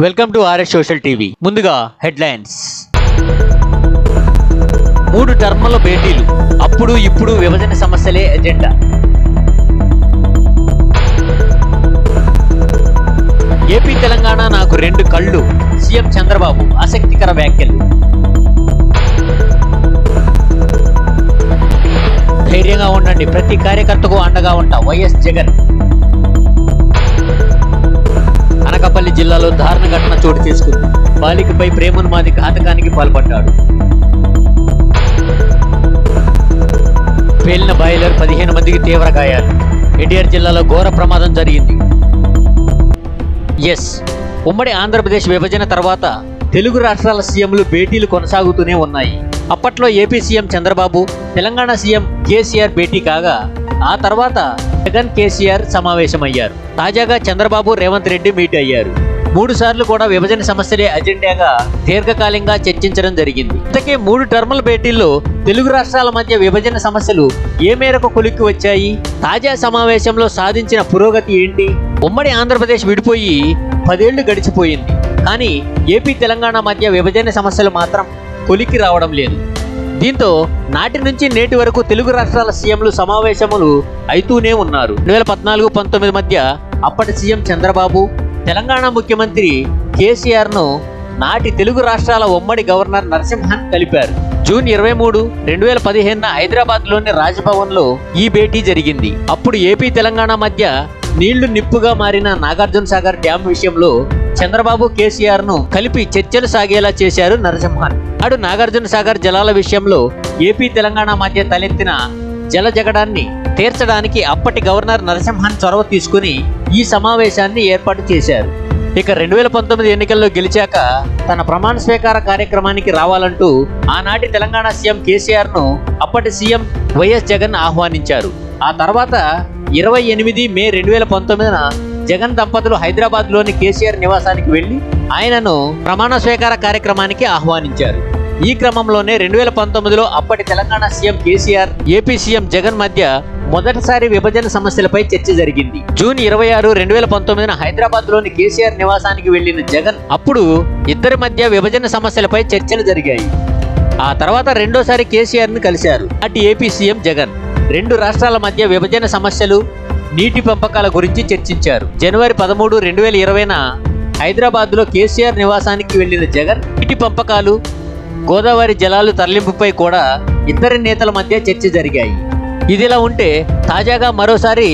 Welcome to RS social TV ముందుగా headlines. మూడు టర్మ్ల భేటీలు. అప్పుడు ఇప్పుడు విభజన సమస్యలే ఎజెండా. ఏపీ తెలంగాణ నాకు రెండు కళ్ళు. సీఎం చంద్రబాబు ఆసక్తికర వ్యాఖ్యలు. ధైర్యంగా ఉండండి. ప్రతి కార్యకర్తకు అండగా ఉంటా. వైఎస్ జగన్. అనకాపల్లి జిల్లాలో దారుణ ఘటన చోటు చేసుకుంది. బాలికపై ప్రేమనుమాది ఘాతకానికి పాల్పడ్డాడు. పేలిన బాయిలర్ పదిహేను మందికి తీవ్ర గాయాలు. ఎన్టీఆర్ జిల్లాలో ఘోర ప్రమాదం జరిగింది. ఎస్. ఉమ్మడి ఆంధ్రప్రదేశ్ విభజన తర్వాత తెలుగు రాష్ట్రాల సీఎంలు భేటీలు కొనసాగుతూనే ఉన్నాయి. అప్పట్లో AP CM Chandrababu Telangana CM KCR భేటీ కాగా ఆ తర్వాత జగన్ కేసీఆర్ సమావేశమయ్యారు. తాజాగా చంద్రబాబు రేవంత్ రెడ్డి మీట్ అయ్యారు. మూడు సార్లు కూడా విభజన సమస్యలే అజెండాగా దీర్ఘకాలంగా చర్చించడం జరిగింది. ఇంతకే మూడు టర్ముల భేటీల్లో తెలుగు రాష్ట్రాల మధ్య విభజన సమస్యలు ఏ మేరకు కొలిక్కి వచ్చాయి? తాజా సమావేశంలో సాధించిన పురోగతి ఏంటి? ఉమ్మడి ఆంధ్రప్రదేశ్ విడిపోయి పదేళ్ళు గడిచిపోయింది. కానీ ఏపీ తెలంగాణ మధ్య విభజన సమస్యలు మాత్రం కొలిక్కి రావడం లేదు. దీంతో నాటి నుంచి నేటి వరకు తెలుగు రాష్ట్రాల సీఎంలు సమావేశములు అయితూనే ఉన్నారు. రెండు వేల పద్నాలుగు పంతొమ్మిది మధ్య అప్పటి సీఎం చంద్రబాబు తెలంగాణ ముఖ్యమంత్రి కేసీఆర్ను నాటి తెలుగు రాష్ట్రాల ఉమ్మడి గవర్నర్ నరసింహన్ కలిపారు. జూన్ ఇరవై మూడు రెండు వేల పదిహేనున హైదరాబాద్లోని రాజ్భవన్లో ఈ భేటీ జరిగింది. అప్పుడు ఏపీ తెలంగాణ మధ్య నీళ్ళు నిప్పుగా మారిన నాగార్జున సాగర్ డ్యాం విషయంలో చంద్రబాబు కేసీఆర్ను కలిపి చర్చలు సాగేలా చేశారు నరసింహన్. అటు నాగార్జున సాగర్ జలాల విషయంలో ఏపీ తెలంగాణ మధ్య తలెత్తిన జల జగడాన్ని తీర్చడానికి అప్పటి గవర్నర్ నరసింహన్ చొరవ తీసుకుని ఈ సమావేశాన్ని ఏర్పాటు చేశారు. ఇక రెండు వేల పంతొమ్మిది ఎన్నికల్లో గెలిచాక తన ప్రమాణ స్వీకార కార్యక్రమానికి రావాలంటూ ఆనాటి తెలంగాణ సీఎం కేసీఆర్ను అప్పటి సీఎం వైఎస్ జగన్ ఆహ్వానించారు. ఆ తర్వాత ఇరవై ఎనిమిది మే రెండు వేల పంతొమ్మిదిన జగన్ దంపతులు హైదరాబాద్లోని కేసీఆర్ నివాసానికి వెళ్ళి ఆయనను ప్రమాణ స్వీకార కార్యక్రమానికి ఆహ్వానించారు. ఈ క్రమంలోనే రెండు వేల పంతొమ్మిదిలో అప్పటి Telangana CM KCR AP CM Jagan మధ్య మొదటిసారి విభజన సమస్యలపై చర్చ జరిగింది. జూన్ ఇరవై ఆరు రెండు వేల పంతొమ్మిదిన హైదరాబాద్లోని కేసీఆర్ నివాసానికి వెళ్ళిన జగన్ అప్పుడు ఇద్దరి మధ్య విభజన సమస్యలపై చర్చలు జరిగాయి. ఆ తర్వాత రెండోసారి కేసీఆర్ని కలిశారు. అటు ఏపీ సీఎం జగన్. రెండు రాష్ట్రాల మధ్య విభజన సమస్యలు నీటి పంపకాల గురించి చర్చించారు. జనవరి పదమూడు రెండు వేల ఇరవైన హైదరాబాద్లో కేసీఆర్ నివాసానికి వెళ్ళిన జగన్ నీటి పంపకాలు గోదావరి జలాలు తరలింపుపై కూడా ఇద్దరి నేతల మధ్య చర్చ జరిగాయి. ఇదిలా ఉంటే తాజాగా మరోసారి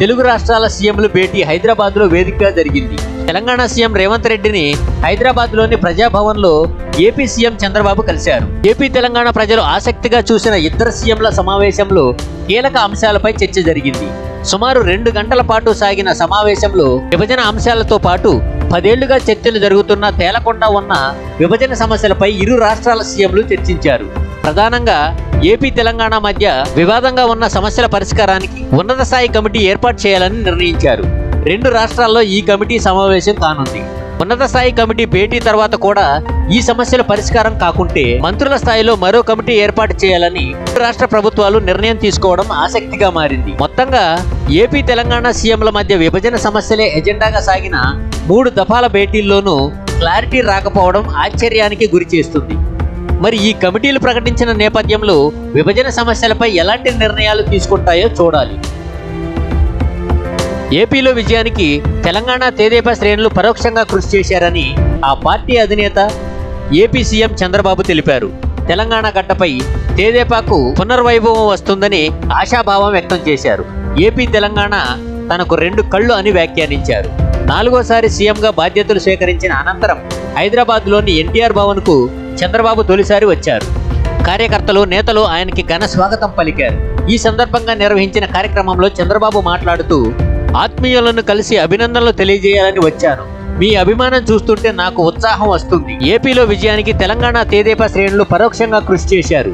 తెలుగు రాష్ట్రాల సీఎంలు భేటీ హైదరాబాద్లో వేదికగా జరిగింది. తెలంగాణ సీఎం రేవంత్ రెడ్డిని హైదరాబాద్లోని ప్రజాభవన్లో ఏపీ సీఎం చంద్రబాబు కలిశారు. ఏపీ తెలంగాణ ప్రజలు ఆసక్తిగా చూసిన ఇద్దరు సీఎంల సమావేశంలో కీలక అంశాలపై చర్చ జరిగింది. సుమారు రెండు గంటల పాటు సాగిన సమావేశంలో విభజన అంశాలతో పాటు పదేళ్ళుగా చర్చలు జరుగుతున్న తేలకుండా ఉన్న విభజన సమస్యలపై ఇరు రాష్ట్రాల సీఎంలు చర్చించారు. ప్రధానంగా ఏపీ తెలంగాణ మధ్య వివాదంగా ఉన్న సమస్యల పరిష్కారానికి ఉన్నత స్థాయి కమిటీ ఏర్పాటు చేయాలని నిర్ణయించారు. రెండు రాష్ట్రాల్లో ఈ కమిటీ సమావేశం కానుంది. ఉన్నత స్థాయి కమిటీ భేటీ తర్వాత కూడా ఈ సమస్యల పరిష్కారం కాకుంటే మంత్రుల స్థాయిలో మరో కమిటీ ఏర్పాటు చేయాలని రాష్ట్ర ప్రభుత్వాలు నిర్ణయం తీసుకోవడం ఆసక్తిగా మారింది. మొత్తంగా ఏపీ తెలంగాణ సీఎంల మధ్య విభజన సమస్యలే ఎజెండాగా సాగిన మూడు దఫాల భేటీల్లోనూ క్లారిటీ రాకపోవడం ఆశ్చర్యానికి గురి చేస్తుంది. మరి ఈ కమిటీలు ప్రకటించిన నేపథ్యంలో విభజన సమస్యలపై ఎలాంటి నిర్ణయాలు తీసుకుంటాయో చూడాలి. ఏపీలో విజయానికి తెలంగాణ తెదేపా శ్రేణులు పరోక్షంగా కృషి చేశారని ఆ పార్టీ అధినేత ఏపీ సీఎం చంద్రబాబు తెలిపారు. తెలంగాణ గడ్డపై తేదేపాకు పునర్వైభవం వస్తుందని ఆశాభావం వ్యక్తం చేశారు. ఏపీ తెలంగాణ తనకు రెండు కళ్ళు అని వ్యాఖ్యానించారు. నాలుగోసారి సీఎంగా బాధ్యతలు స్వీకరించిన అనంతరం హైదరాబాద్లోని ఎన్టీఆర్ భవన్కు చంద్రబాబు తొలిసారి వచ్చారు. కార్యకర్తలు నేతలు ఆయనకి ఘన స్వాగతం పలికారు. ఈ సందర్భంగా నిర్వహించిన కార్యక్రమంలో చంద్రబాబు మాట్లాడుతూ ఆత్మీయులను కలిసి అభినందనలు తెలియజేయాలని వచ్చాను. మీ అభిమానం చూస్తుంటే నాకు ఉత్సాహం వస్తుంది. ఏపీలో విజయానికి తెలంగాణ తేదేపా శ్రేణులు పరోక్షంగా కృషి చేశారు.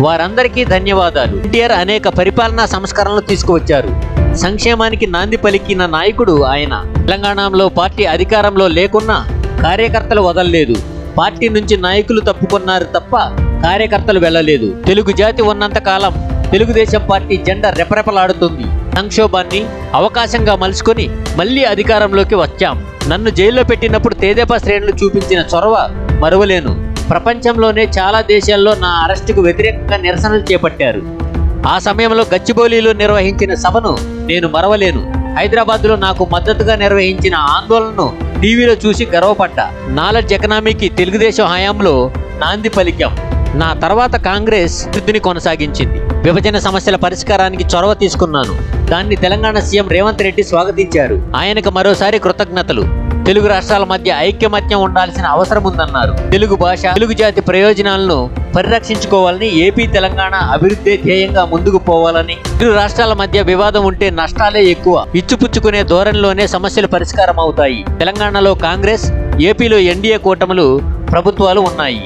వారందరికీ ధన్యవాదాలు. ఎన్టీఆర్ అనేక పరిపాలనా సంస్కరణలు తీసుకువచ్చారు. సంక్షేమానికి నాంది పలికిన నాయకుడు ఆయన. తెలంగాణలో పార్టీ అధికారంలో లేకున్నా కార్యకర్తలు వదలలేదు. పార్టీ నుంచి నాయకులు తప్పుకున్నారు తప్ప కార్యకర్తలు వెళ్ళలేదు. తెలుగు జాతి ఉన్నంత కాలం తెలుగుదేశం పార్టీ జెండా రెపరెపలాడుతుంది. సంక్షోభాన్ని అవకాశంగా మలుచుకొని మళ్ళీ అధికారంలోకి వచ్చాం. నన్ను జైల్లో పెట్టినప్పుడు తేదేపా శ్రేణులు చూపించిన చొరవ మరువలేను. ప్రపంచంలోనే చాలా దేశాల్లో నా అరెస్టుకు వ్యతిరేకంగా నిరసనలు చేపట్టారు. ఆ సమయంలో గచ్చిబౌలిలో నిర్వహించిన సభను నేను మరవలేను. హైదరాబాద్లో నాకు మద్దతుగా నిర్వహించిన ఆందోళనను టీవీలో చూసి గర్వపడ్డా. నాలెడ్జ్ ఎకనామీకి తెలుగుదేశం హయాంలో నాంది పలికాం. నా తర్వాత కాంగ్రెస్ వృద్ధిని కొనసాగించింది. విభజన సమస్యల పరిష్కారానికి చొరవ తీసుకున్నాను. దాన్ని తెలంగాణ సీఎం రేవంత్ రెడ్డి స్వాగతించారు. ఆయనకు మరోసారి కృతజ్ఞతలు. తెలుగు రాష్ట్రాల మధ్య ఐక్యమత్యం ఉండాల్సిన అవసరం ఉందన్నారు. తెలుగు భాష తెలుగు జాతి ప్రయోజనాలను పరిరక్షించుకోవాలని ఏపీ తెలంగాణ అభివృద్ధి ధ్యేయంగా ముందుకు పోవాలని ఇరు రాష్ట్రాల మధ్య వివాదం ఉంటే నష్టాలే ఎక్కువ. ఇచ్చిపుచ్చుకునే ధోరణిలోనే సమస్యలు పరిష్కారం అవుతాయి. తెలంగాణలో కాంగ్రెస్ ఏపీలో ఎన్డీఏ కూటములు ప్రభుత్వాలు ఉన్నాయి.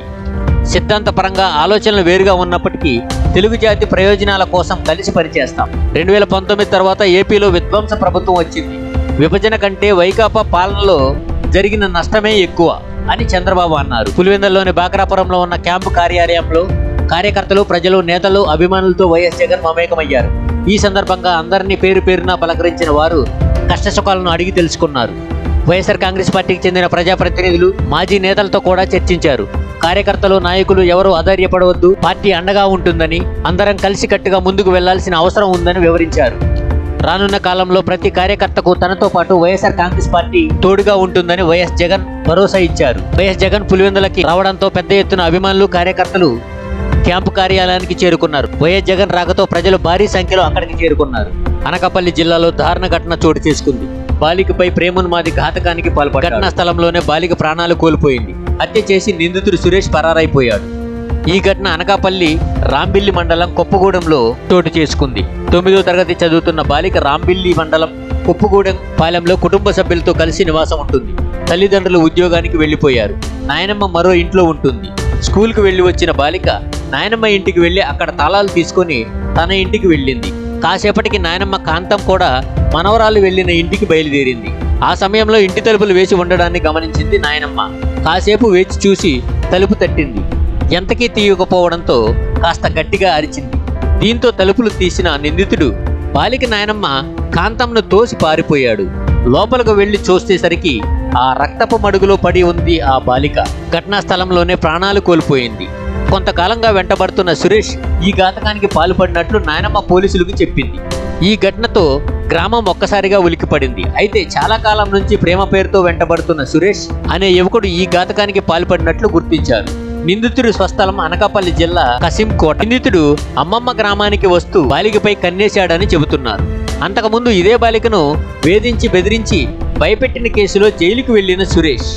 సిద్ధాంతపరంగా ఆలోచనలు వేరుగా ఉన్నప్పటికీ తెలుగు జాతి ప్రయోజనాల కోసం కలిసి పనిచేస్తాం. రెండు వేల పంతొమ్మిది తర్వాత ఏపీలో విధ్వంస ప్రభుత్వం వచ్చింది. విభజన కంటే వైకాపా పాలనలో జరిగిన నష్టమే ఎక్కువ అని చంద్రబాబు అన్నారు. పులివెందల్లోని బాక్రాపురంలో ఉన్న క్యాంపు కార్యాలయంలో కార్యకర్తలు ప్రజలు నేతలు అభిమానులతో వైఎస్ జగన్ మమేకమయ్యారు. ఈ సందర్భంగా అందరినీ పేరు పేరున పలకరించిన వారు కష్టసుఖాలను అడిగి తెలుసుకున్నారు. వైఎస్ఆర్ కాంగ్రెస్ పార్టీకి చెందిన ప్రజాప్రతినిధులు మాజీ నేతలతో కూడా చర్చించారు. కార్యకర్తలు నాయకులు ఎవరు అధైర్యపడవద్దు. పార్టీ అండగా ఉంటుందని అందరం కలిసికట్టుగా ముందుకు వెళ్ళాల్సిన అవసరం ఉందని వివరించారు. రానున్న కాలంలో ప్రతి కార్యకర్తకు తనతో పాటు వైఎస్ఆర్ కాంగ్రెస్ పార్టీ తోడుగా ఉంటుందని వైఎస్ జగన్ భరోసా ఇచ్చారు. వైఎస్ జగన్ పులివెందులకి రావడంతో పెద్ద ఎత్తున అభిమానులు కార్యకర్తలు క్యాంపు కార్యాలయానికి చేరుకున్నారు. వైఎస్ జగన్ రాకతో ప్రజలు భారీ సంఖ్యలో అక్కడికి చేరుకున్నారు. అనకాపల్లి జిల్లాలో దారుణ ఘటన చోటు చేసుకుంది. బాలికపై ప్రేమోన్మాది ఘాతకానికి పాల్పడ్డాడు ఘటనా స్థలంలోనే బాలిక ప్రాణాలు కోల్పోయింది. హత్య చేసి నిందితుడు సురేష్ పరారైపోయాడు. ఈ ఘటన అనకాపల్లి రాంబిల్లి మండలం కొప్పగూడెంలో చోటు చేసుకుంది. తొమ్మిదో తరగతి చదువుతున్న బాలిక రాంబిల్లి మండలం కొప్పగూడెం పాలెంలో కుటుంబ సభ్యులతో కలిసి నివాసం ఉంటుంది. తల్లిదండ్రులు ఉద్యోగానికి వెళ్ళిపోయారు. నాయనమ్మ మరో ఇంట్లో ఉంటుంది. స్కూల్కి వెళ్ళి వచ్చిన బాలిక నాయనమ్మ ఇంటికి వెళ్ళి అక్కడ తాళాలు తీసుకొని తన ఇంటికి వెళ్ళింది. కాసేపటికి నాయనమ్మ కాంతం కూడా మనవరాలు వెళ్ళిన ఇంటికి బయలుదేరింది. ఆ సమయంలో ఇంటి తలుపులు వేసి ఉండడాన్ని గమనించింది నాయనమ్మ. కాసేపు వేచి చూసి తలుపు తట్టింది. ఎంతకీ తీయకపోవడంతో కాస్త గట్టిగా అరిచింది. దీంతో తలుపులు తీసిన నిందితుడు బాలిక నాయనమ్మ కాంతంను తోసి పారిపోయాడు. లోపలకు వెళ్ళి చూసేసరికి ఆ రక్తపు మడుగులో పడి ఉంది ఆ బాలిక. ఘటనా స్థలంలోనే ప్రాణాలు కోల్పోయింది. కొంతకాలంగా వెంటబడుతున్న సురేష్ ఈ ఘాతకానికి పాల్పడినట్లు నాయనమ్మ పోలీసులకు చెప్పింది. ఈ ఘటనతో గ్రామం ఒక్కసారిగా ఉలికిపడింది అయితే చాలా కాలం నుంచి ప్రేమ పేరుతో వెంటబడుతున్న సురేష్ అనే యువకుడు ఈ ఘాతకానికి పాల్పడినట్లు గుర్తించారు. నిందితుడి స్వస్థలం అనకాపల్లి జిల్లా కసింకోట. నిందితుడు అమ్మమ్మ గ్రామానికి వస్తూ బాలికపై కన్నేశాడని చెబుతున్నారు. అంతకుముందు ఇదే బాలికను వేధించి బెదిరించి భయపెట్టిన కేసులో జైలుకు వెళ్ళిన సురేష్.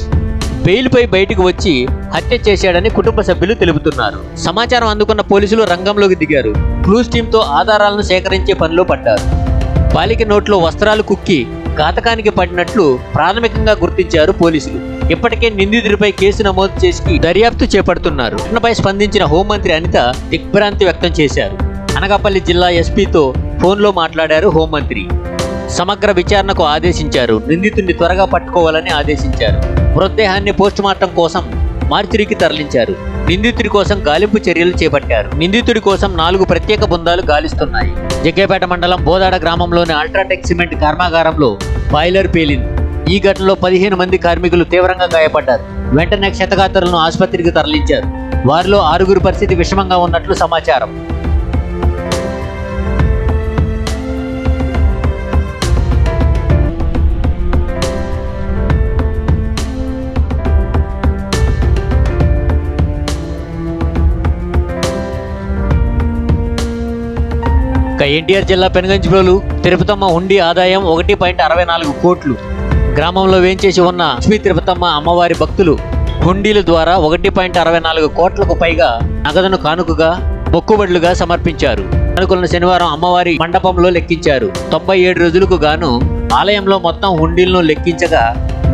బెయిల్పై బయటకు వచ్చి హత్య చేశాడని కుటుంబ సభ్యులు తెలుపుతున్నారు. సమాచారం అందుకున్న పోలీసులు రంగంలోకి దిగారు. క్లూస్ టీంతో ఆధారాలను సేకరించే పనిలో పడ్డారు. బాలిక నోట్లో వస్త్రాలు కుక్కి ఘాతకానికి పడినట్లు ప్రాథమికంగా గుర్తించారు పోలీసులు. ఇప్పటికే నిందితుడిపై కేసు నమోదు చేసి దర్యాప్తు చేపడుతున్నారు. ఘటనపై స్పందించిన హోంమంత్రి అనిత దిగ్భ్రాంతి వ్యక్తం చేశారు. అనకాపల్లి జిల్లా ఎస్పీతో ఫోన్లో మాట్లాడారు హోంమంత్రి. సమగ్ర విచారణకు ఆదేశించారు. నిందితుడిని త్వరగా పట్టుకోవాలని ఆదేశించారు. మృతదేహాన్ని పోస్టుమార్టం కోసం మార్చిరికి తరలించారు. నిందితుడి కోసం గాలింపు చర్యలు చేపట్టారు. నిందితుడి కోసం నాలుగు ప్రత్యేక బృందాలు గాలిస్తున్నాయి. జగ్గేపేట మండలం బోదాడ గ్రామంలోని అల్ట్రాటెక్ సిమెంట్ కర్మాగారంలో బాయిలర్ పేలింది. ఈ ఘటనలో పదిహేను మంది కార్మికులు తీవ్రంగా గాయపడ్డారు. వెంటనే క్షతగాత్రులను ఆసుపత్రికి తరలించారు. వారిలో ఆరుగురు పరిస్థితి విషమంగా ఉన్నట్లు సమాచారం. ఎన్టీఆర్ జిల్లా పెనుగంచిప్రోలు తిరుపతమ్మ హుండీ ఆదాయం ఒకటి పాయింట్ అరవై నాలుగు కోట్లు. గ్రామంలో వేంచేసి ఉన్న లక్ష్మీ తిరుపతమ్మ అమ్మవారి భక్తులు హుండీల ద్వారా ఒకటి పాయింట్ అరవై నాలుగు కోట్లకు పైగా నగదును కానుకగా మొక్కుబడులుగా సమర్పించారు. కానుకలను శనివారం అమ్మవారి మండపంలో లెక్కించారు. తొంభై ఏడు రోజులకు గాను ఆలయంలో మొత్తం హుండీలను లెక్కించగా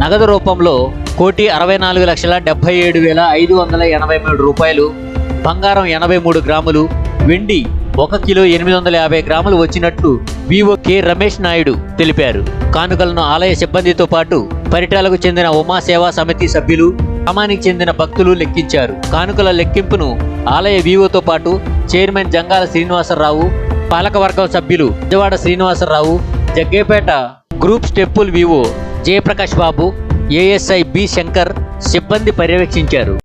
నగదు రూపంలో కోటి అరవై నాలుగు లక్షల డెబ్బై ఏడు వేల ఐదు వందల ఎనభై మూడు రూపాయలు బంగారం ఎనభై మూడు గ్రాములు వెండి ఒక కిలో ఎనిమిది వందల యాభై గ్రాములు వచ్చినట్లు వివో కె రమేష్ నాయుడు తెలిపారు. కానుకలను ఆలయ సిబ్బందితో పాటు పరిటాలకు చెందిన ఉమా సేవా సమితి సభ్యులు గ్రామానికి చెందిన భక్తులు లెక్కించారు. కానుకల లెక్కింపును ఆలయ వివోతో పాటు చైర్మన్ జంగాల శ్రీనివాసరావు పాలకవర్గం సభ్యులు విజయవాడ శ్రీనివాసరావు జగ్గేపేట గ్రూప్ స్టెప్పుల్ వివో జయప్రకాష్ బాబు ఏఎస్ఐ బి శంకర్ సిబ్బంది పర్యవేక్షించారు.